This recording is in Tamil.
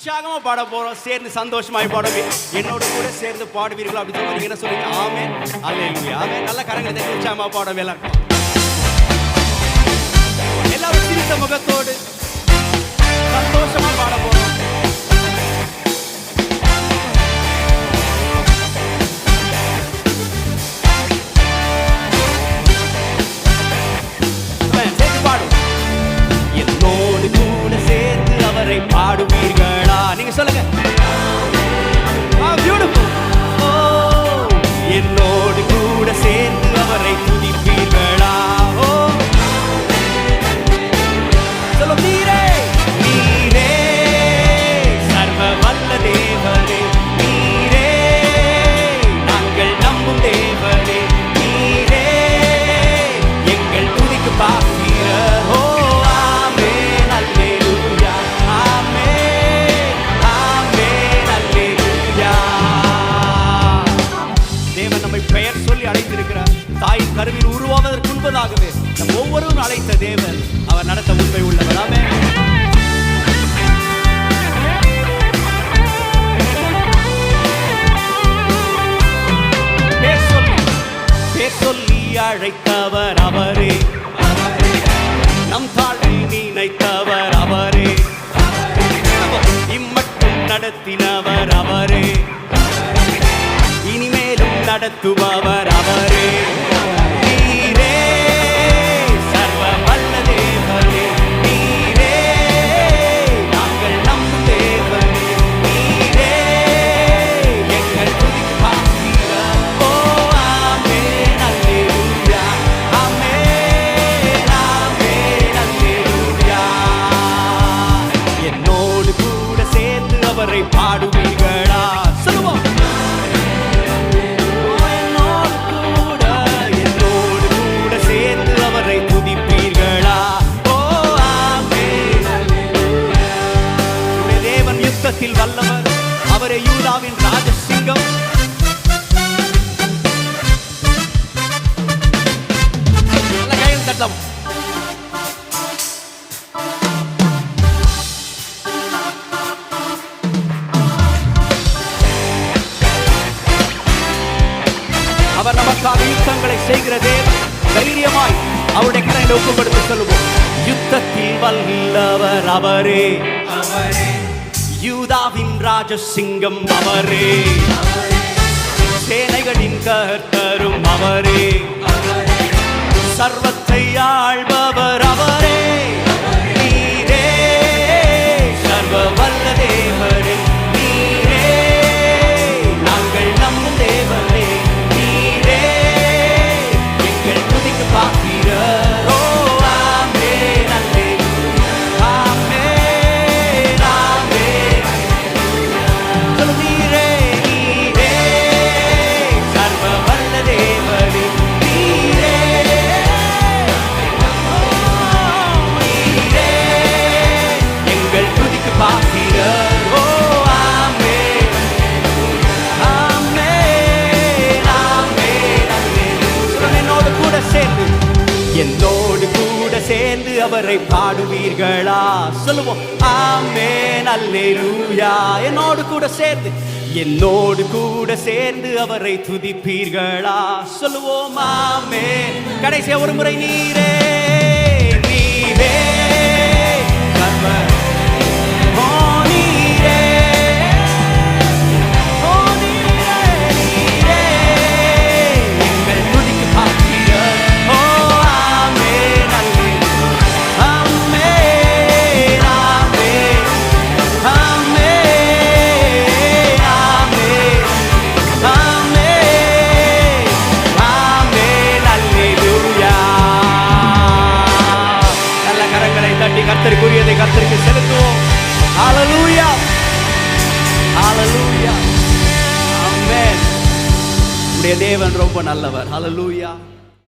உற்சாகமா பாட போறோம். சேர்ந்து சந்தோஷமாய் பாடுவே என்னோட கூட சேர்ந்து பாடுவீர்கள் அப்படின்னு என்ன சொல்லுங்க ஆமே அல்லேலூயா ஆமே நல்ல கரங்களை தட்டி உற்சாகமா பாடவே எல்லாருக்கும். எல்லாரும் சிரித்த முகத்தோடு சந்தோஷமா பாட போறோம். என்னோடு நம் ஒவ்வொருவரும் அழைத்த தேவர் அவர் நடத்த உண்மை உள்ளவராமே சொல்லி அழைத்தவர் அவரே. நம் தாழ்வை நினைத்தவர் அவரே. இம்மட்டும் நடத்தினவர் அவரே. இனிமேலும் நடத்துபவர் அவரே. நமக்காக யுத்தங்களை செய்கிற தேவன். தைரியமாய் அவருடைய கரையில் ஒப்பு சொல்லுவோம். யுத்தத்தில் வல்லவர் அவரே. யூதாவின் ராஜசிங்கம் அவரே. சேனைகளின் கர்த்தரும் அவரே. சர்வத்தை ஆழ்பவர் என்னோடு கூட சேர்ந்து அவரை பாடுவீர்களா? சொல்லுவோம் ஆமே அல்லேலூயா. என்னோடு கூட சேர்ந்து என்னோடு கூட சேர்ந்து அவரை துதிப்பீர்களா? சொல்லுவோம் ஆமே கடைசியா ஒரு முறை நீரே. நம்முடைய தேவன் ரொம்ப நல்லவர். ஹலலூயா